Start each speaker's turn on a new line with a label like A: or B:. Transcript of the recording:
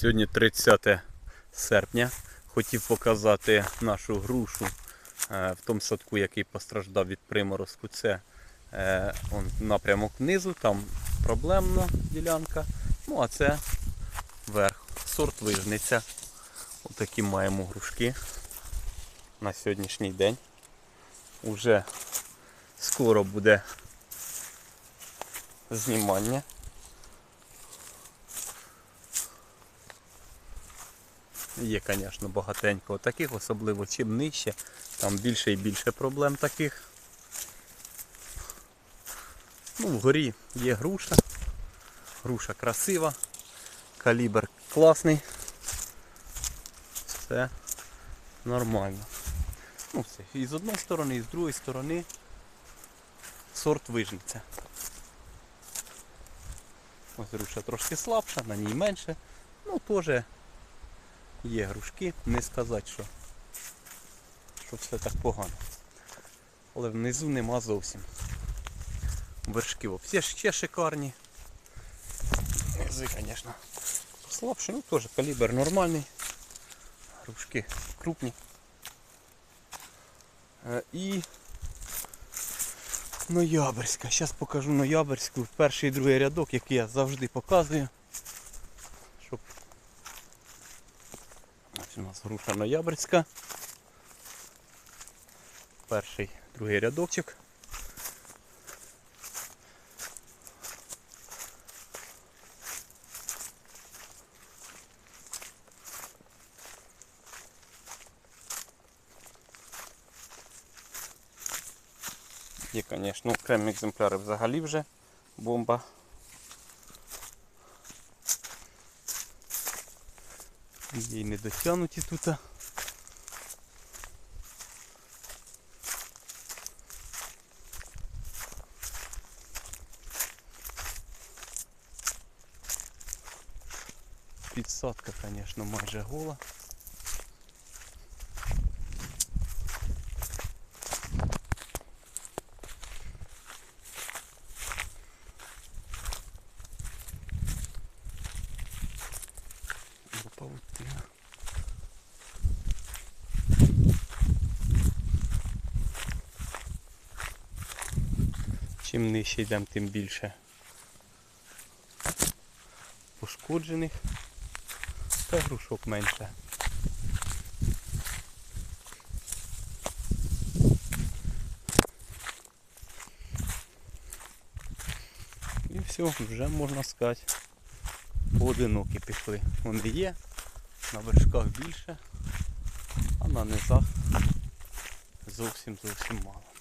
A: Сьогодні 30 серпня. Хотів показати нашу грушу е, в тому садку, який постраждав від приморозку. Це е, он, напрямок внизу, там проблемна ділянка. Ну а це верх. Сорт вижниця. Отакі маємо грушки на сьогоднішній день. Уже скоро буде знімання. Є, звісно, багатенько таких, особливо чим нижче, там більше і більше проблем таких. Ну, вгорі є груша. Груша красива, калібр класний. Все нормально. Ну, все. І з одної сторони, і з другої сторони сорт вижниця. Ось груша трошки слабша, на ній менше. Ну, теж є грушки, не сказати, що, що все так погано. Але внизу нема зовсім. Вершки всі ще шикарні. Низи, звісно, слабші, ну теж калібр нормальний. Грушки крупні. Е, І ноябрьська. Зараз покажу ноябрьську, перший і другий рядок, який я завжди показую. Ось у нас груша ноябрьська. Перший, другий рядочок. Є, звісно, окремі екземпляри взагалі вже бомба. Є й не дотягнуті тут. Підсадка, звісно, майже гола. Бо Чим нижче йдемо, тим більше пошкоджених та грушок менше. І все, вже можна сказати, поодинокі пішли. Вони є, на вершках більше, а на низах зовсім зовсім мало.